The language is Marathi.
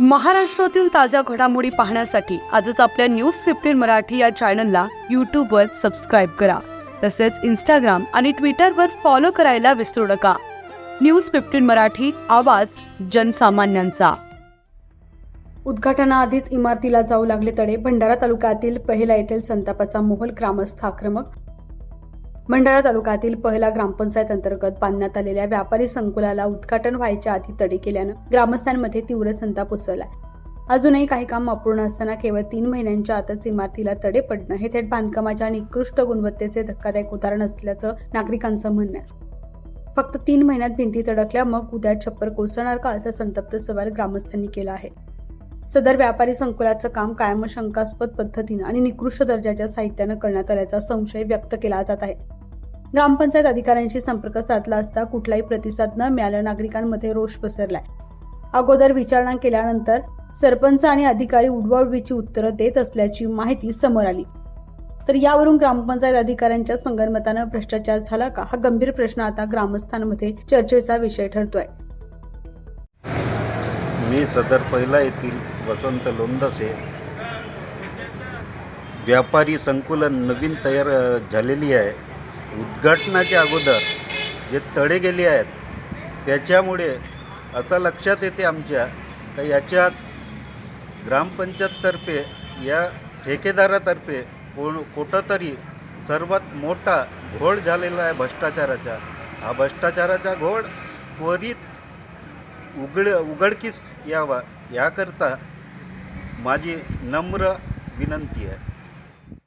महाराष्ट्रातील ताज्या घडामोडी पाहण्यासाठी आजच आपल्या न्यूज फिफ्टीन मराठी या चॅनलला यूट्यूबवर सबस्क्राईब करा. तसेच इंस्टाग्राम आणि ट्विटरवर फॉलो करायला विसरू नका. न्यूज फिफ्टीन मराठी आवाज जनसामान्यांचा. उद्घाटनाआधीच इमारतीला जाऊ लागले तडे. भंडारा तालुक्यातील पहिला येथील संतापाचा मोहल ग्रामस्थ आक्रमक भंडारा तालुक्यातील पहिला ग्रामपंचायत अंतर्गत बांधण्यात आलेल्या व्यापारी संकुलाला उद्घाटन व्हायच्या आधी तडे केल्यानं ग्रामस्थांमध्ये तीव्र संताप उसळला अजूनही काही काम अपूर्ण असताना केवळ तीन महिन्यांच्या आतच इमारतीला तडे पडणं हे थेट बांधकामाच्या निकृष्ट गुणवत्तेचे धक्कादायक उदाहरण असल्याचं नागरिकांचं म्हणणं आहे. फक्त तीन महिन्यात भिंती तडकल्या मग उद्या छप्पर कोसळणार का असा संतप्त सवाल ग्रामस्थांनी केला आहे. सदर व्यापारी संकुलाचं काम कायम शंकास्पद पद्धतीनं आणि निकृष्ट दर्जाच्या साहित्यानं करण्यात आल्याचा संशय व्यक्त केला जात आहे. ग्रामपंचायत अधिकाऱ्यांशी संपर्क साधला असता कुठलाही प्रतिसाद न मिळाल्या नागरिकांमध्ये रोष पसरलाय. अगोदर विचारणा केल्यानंतर सरपंच आणि अधिकारी उडवाउडवीची उत्तरं देत असल्याची माहिती समोर आली. तर यावरून ग्रामपंचायत अधिकाऱ्यांच्या संगनमतानं भ्रष्टाचार झाला का? हा गंभीर प्रश्न आता ग्रामस्थांमध्ये चर्चेचा विषय ठरतोय. मी सदर पहिला येथील वसंत लोंदसे व्यापारी संकुलन नवीन तयार झालेली आहे. उद्घाटनाच्या अगोदर जे तडे गेले आहेत त्याच्यामुळे असं लक्षात येते आमच्या का याच्यात ग्रामपंचायततर्फे या ठेकेदारातर्फे कोण कुठंतरी सर्वात मोठा घोळ झालेला आहे भ्रष्टाचाराचा. हा भ्रष्टाचाराचा घोळ त्वरित उघड उघडकीस यावा याकरता माझी नम्र विनंती आहे.